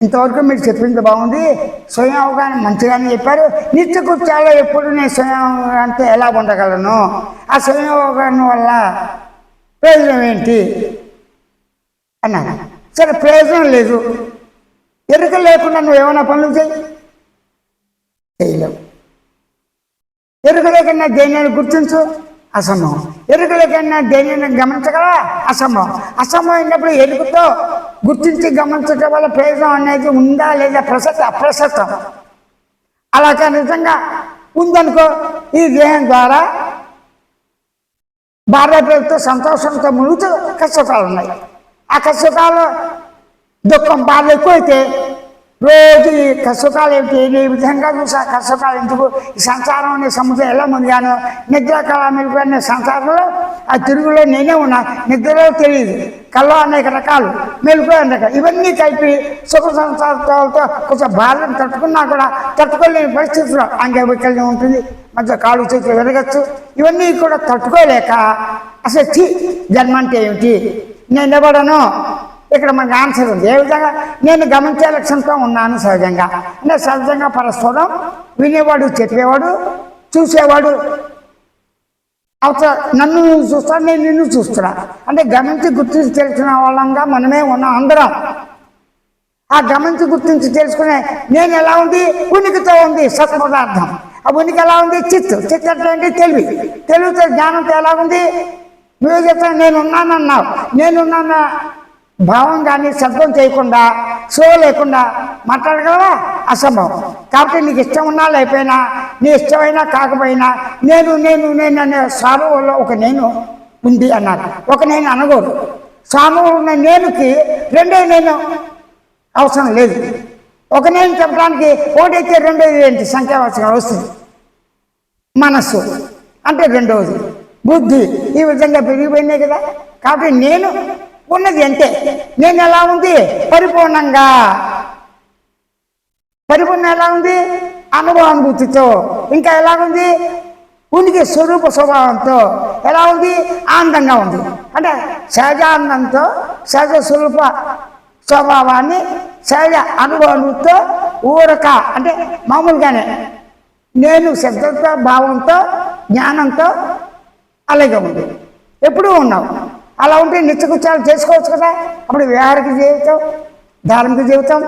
ఇంతవరకు మీరు చెప్పింది బాగుంది. స్వయం అవగాహన మంచిగానే చెప్పారు. నిత్యకృత్యాల్లో ఎప్పుడు నేను స్వయం అంటే ఎలా ఉండగలను ఆ స్వయం అవగాహన వల్ల ప్రయోజనం ఏంటి? అన్నాను సరే ప్రయోజనం లేదు. ఎరుక లేకుండా నువ్వు ఏమైనా పనులు చేయి? చేయలేవు. ఎరుక లేకుండా దేని గుర్తించు? అసంభవం. ఎరుకలకన్నా దేనిని గమనించగలరా అసంభవం. అసంభవం అయినప్పుడు ఎరుకుతో గుర్తించి గమనించడం వల్ల ప్రయోజనం అనేది ఉందా లేదా ప్రసక్తి? అప్రసక్తం అలా కానీ నిజంగా ఉందనుకో ఈ దేహం ద్వారా భార్య పేరుతో సంతోషంతో మునుగుతూ కష్టకాలు ఉన్నాయి. ఆ కష్టకాలు దుఃఖం బాధ ఎక్కువైతే రోజు ఈ కష్టకాలు ఏమిటి ఈ విధంగా చూసా కష్టకాలు ఎందుకు? ఈ సంసారం అనే సముద్రం ఎలా మునిగాను నిద్ర కళ అనే సంసారంలో ఆ తిరుగులో నేనే ఉన్నా. నిద్రలో తెలియదు. కళ్ళ అనేక రకాలు మెలుపు అనేక ఇవన్నీ కలిపి సుఖ సంసారాలతో కొంచెం బాధను తట్టుకున్నా కూడా తట్టుకోలేని పరిస్థితుల్లో అంగవైకల్యం ఉంటుంది. మధ్య కాళ్ళు చేతులు విరగచ్చు. ఇవన్నీ కూడా తట్టుకోలేక అసలు జన్మ అంటే ఏమిటి? నేను ఎవడను ఇక్కడ మనకు ఆన్సర్ ఉంది. ఏ విధంగా? నేను గమనించే లక్ష్యంతో ఉన్నాను సహజంగా. అంటే సహజంగా పరస్పరం వినేవాడు చెప్పేవాడు చూసేవాడు. అవతల నన్ను నువ్వు చూస్తా నేను నిన్ను చూస్తున్నా. అంటే గమనించి గుర్తించి తెలిసిన వాళ్ళంగా మనమే ఉన్నాం అందరం. ఆ గమనించి గుర్తించి తెలుసుకునే నేను ఎలా ఉంది? ఉనికితో ఉంది సత్పదార్థం. ఆ ఉనికి ఎలా ఉంది? చిత్తు. చిత్తు అంటే తెలివి. తెలివితో జ్ఞానంతో ఎలా ఉంది? నువ్వు చెప్తాను నేను ఉన్నానన్నావు. భావం కానీ శబ్దం చేయకుండా సో లేకుండా మాట్లాడగలవా? అసంభవం. కాబట్టి నీకు ఇష్టం ఉన్నా లేకపోయినా నీ ఇష్టమైనా కాకపోయినా నేను నేను నేను అనే సారువులో ఒక నేను ఉంది అన్నారు ఒక నేను అనకూడదు. సానువు ఉన్న నేనుకి రెండో నేను అవసరం లేదు. ఒక నేను చెప్పడానికి ఒకటైతే రెండోది ఏంటి? సంఖ్యావాచకం వస్తుంది. మనస్సు అంటే రెండవది బుద్ధి ఈ విధంగా పెరిగిపోయినాయి కదా. కాబట్టి నేను ఉన్నది అంటే నేను ఎలా ఉంది? పరిపూర్ణంగా. పరిపూర్ణ ఎలా ఉంది? అనుభవానుభూతితో. ఇంకా ఎలా ఉంది? ఉనికి స్వరూప స్వభావంతో. ఎలా ఉంది? ఆనందంగా ఉంది. అంటే సహజానందంతో సహజ స్వరూప స్వభావాన్ని సహజ అనుభవంతో ఊరక అంటే మామూలుగానే నేను శబ్దంతో భావంతో జ్ఞానంతో అలాగే ఉంది. ఎప్పుడూ ఉన్నావు. అలా ఉంటే నిత్యకృత్యాలు చేసుకోవచ్చు కదా. అప్పుడు వ్యవహారిక జీవితం ధార్మిక జీవితం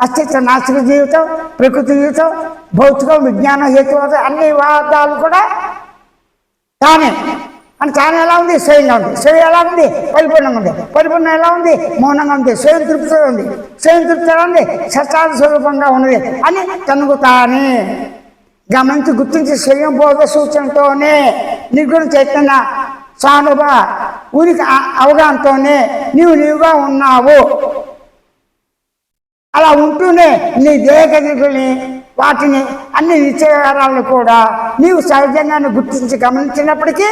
అస్తిత్వ నాస్తిక జీవితం ప్రకృతి జీవితం భౌతికం విజ్ఞానం హేతువాదం అన్ని వాదాలు కూడా తానే. అని తాను ఎలా ఉంది? స్వయంగా ఉంది. స్వయం ఎలా ఉంది? పరిపూర్ణంగా ఉంది. పరిపూర్ణం ఎలా ఉంది? మౌనంగా ఉంది. స్వయం తృప్తిగా ఉంది. స్వయం తృప్తి ఎలా ఉంది? సత్యాల స్వరూపంగా ఉన్నది అని తనకు తానే గమనించి గుర్తించి స్వయం బోధ సూచనతోనే నిర్గుణ చైతన్య సానుభ ఉనికి అవగాహనతోనే నీవు నీవుగా ఉన్నావు. అలా ఉంటూనే నీ దేహగతిని వాటిని అన్ని నిత్యకారాలను కూడా నీవు సహజంగానే గుర్తించి గమనించినప్పటికీ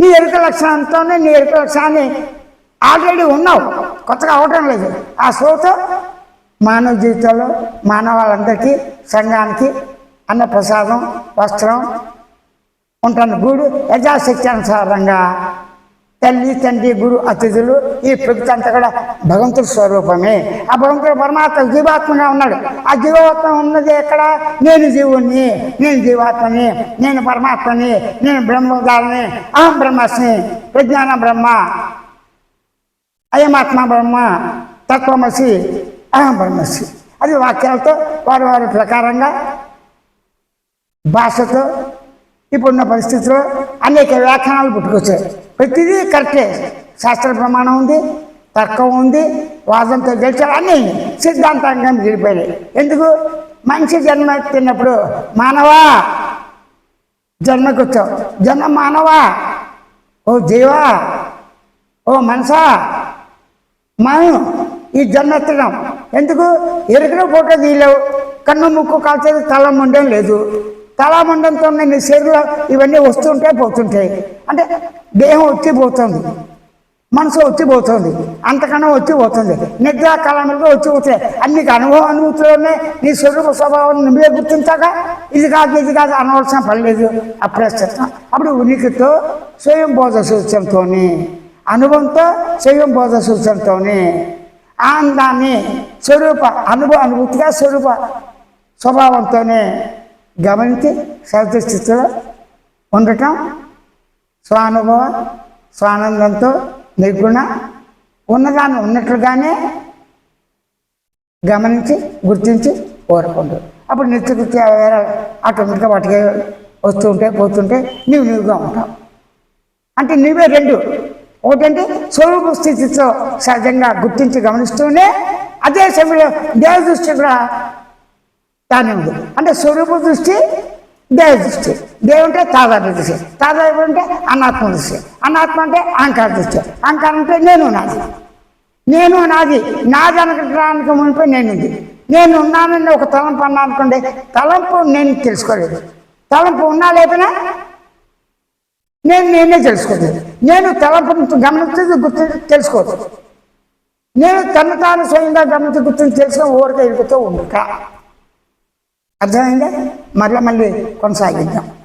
నీ ఎరుక లక్షణంతోనే నీ ఎరుక లక్షణాన్ని ఆల్రెడీ ఉన్నావు. కొత్తగా అవటం లేదు. ఆ సోతో మానవ జీవితంలో మానవాళ్ళందరికీ సంఘానికి అన్న ప్రసాదం వస్త్రం ఉంటాను. గూడు యథాశక్తి అనుసారంగా తల్లి తండ్రి గురు అతిథులు ఈ ప్రకృతి అంతా కూడా భగవంతుడి స్వరూపమే. ఆ భగవంతుడు పరమాత్మ జీవాత్మగా ఉన్నాడు. ఆ జీవాత్మ ఉన్నది ఎక్కడ? నేను జీవుణ్ణి నేను జీవాత్మని నేను పరమాత్మని నేను బ్రహ్మదారిని అహం బ్రహ్మస్మి ప్రజ్ఞాన బ్రహ్మ అయమాత్మ బ్రహ్మ తత్వమసి అహం బ్రహ్మసి అది వాక్యాలతో వారి వారి ప్రకారంగా భాషతో ఇప్పుడున్న పరిస్థితిలో అనేక వ్యాఖ్యానాలు పుట్టుకొచ్చాయి. ప్రతిదీ కరెక్టే. శాస్త్ర ప్రమాణం ఉంది తర్కం ఉంది వాదంతో గెలిచారు. అన్నీ సిద్ధాంతంగా మిగిలిపోయాయి ఎందుకు? మనిషి జన్మ తిన్నప్పుడు మానవా జన్మకొచ్చావు జన్మ మానవా. ఓ జీవా ఓ మనసా. మనం ఈ జన్మ ఎత్తడం ఎందుకు? ఎరుకలో ఫోటో తీయలేవు. కన్ను ముక్కు కాల్చేది తల ఉండడం లేదు. తల ముండంతో నీ ఇవన్నీ వస్తుంటాయి పోతుంటాయి. అంటే దేహం వచ్చి పోతుంది మనసు వచ్చి పోతుంది అంతకన్నా వచ్చి పోతుంది నిద్ర కళములుగా వచ్చి పోతాయి అన్ని అనుభవం అనుభూతిలోనే నీ స్వరూప స్వభావం నువ్వే గుర్తించాక ఇది కాదు ఇది కాదు అనవలసిన పని లేదు. అప్పుడే చెప్తాం అప్పుడు ఉనికితో స్వయం బోధ సూచనతోని అనుభవంతో స్వయం బోధ సూచనతోని ఆనందాన్ని స్వరూప అనుభవ అనుభూతిగా స్వరూప స్వభావంతోనే గమనించి సహజస్థితిలో ఉండటం స్వానుభవ స్వానందంతో నిర్గుణ ఉన్నదాన్ని ఉన్నట్లుగానే గమనించి గుర్తించి కోరుకుంటారు అప్పుడు నిత్యకృత్య వేరే ఆటోమేటిక్గా వాటికి వస్తూ ఉంటే పోతుంటే నీవు నీవుగా ఉంటావు. అంటే నీవే రెండు. ఒకటంటే స్వరూప స్థితితో సహజంగా గుర్తించి గమనిస్తూనే అదే సమయంలో దేవ దృష్టి కూడా దాని ఉంది అంటే స్వరూప దృష్టి దేవ దృష్టి. దేవుంటే తాదాత్మ దృష్టి. తాదాత్మ అంటే అనాత్మ దృష్టి. అనాత్మ అంటే అహంకార దృష్టి. అహంకారం అంటే నేను నాది. నేను నాది. నాది అనడానికి మునిపై నేనుంది నేను ఉన్నానని ఒక తలంపు అన్నా అనుకోండి తలంపు నేను తెలుసుకోలేదు. తలంపు ఉన్నా లేకపోయినా నేను నేనే తెలుసుకోలేదు. నేను తలంపును గమనించి గుర్తు తెలుసుకోవచ్చు నేను తను తాను స్వయంగా గమనించి గుర్తు తెలుసుకొని ఊరికే ఇరుగుతూ ఉండక అర్థమైందా? మళ్ళీ మళ్ళీ కొనసాగిద్దాం.